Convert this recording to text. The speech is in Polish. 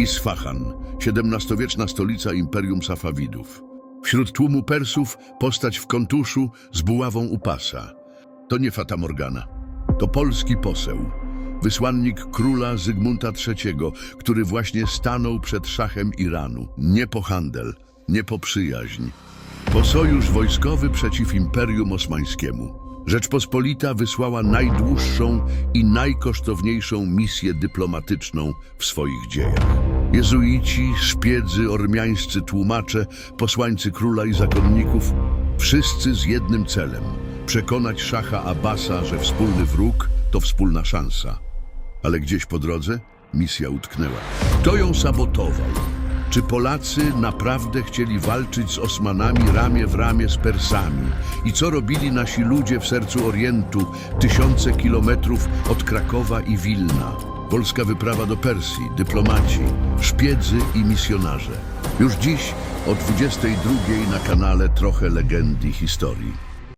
Isfahan, XVII-wieczna stolica Imperium Safawidów. Wśród tłumu Persów postać w kontuszu z buławą u pasa. To nie Fata Morgana. To polski poseł. Wysłannik króla Zygmunta III, który właśnie stanął przed szachem Iranu. Nie po handel, nie po przyjaźń. Po sojusz wojskowy przeciw Imperium Osmańskiemu. Rzeczpospolita wysłała najdłuższą i najkosztowniejszą misję dyplomatyczną w swoich dziejach. Jezuici, szpiedzy, ormiańscy tłumacze, posłańcy króla i zakonników, wszyscy z jednym celem przekonać szacha Abbasa, że wspólny wróg to wspólna szansa. Ale gdzieś po drodze misja utknęła. Kto ją sabotował? Czy Polacy naprawdę chcieli walczyć z Osmanami ramię w ramię z Persami? I co robili nasi ludzie w sercu Orientu, tysiące kilometrów od Krakowa i Wilna? Polska wyprawa do Persji, dyplomaci, szpiedzy i misjonarze. Już dziś o 22 na kanale Trochę Legendy Historii.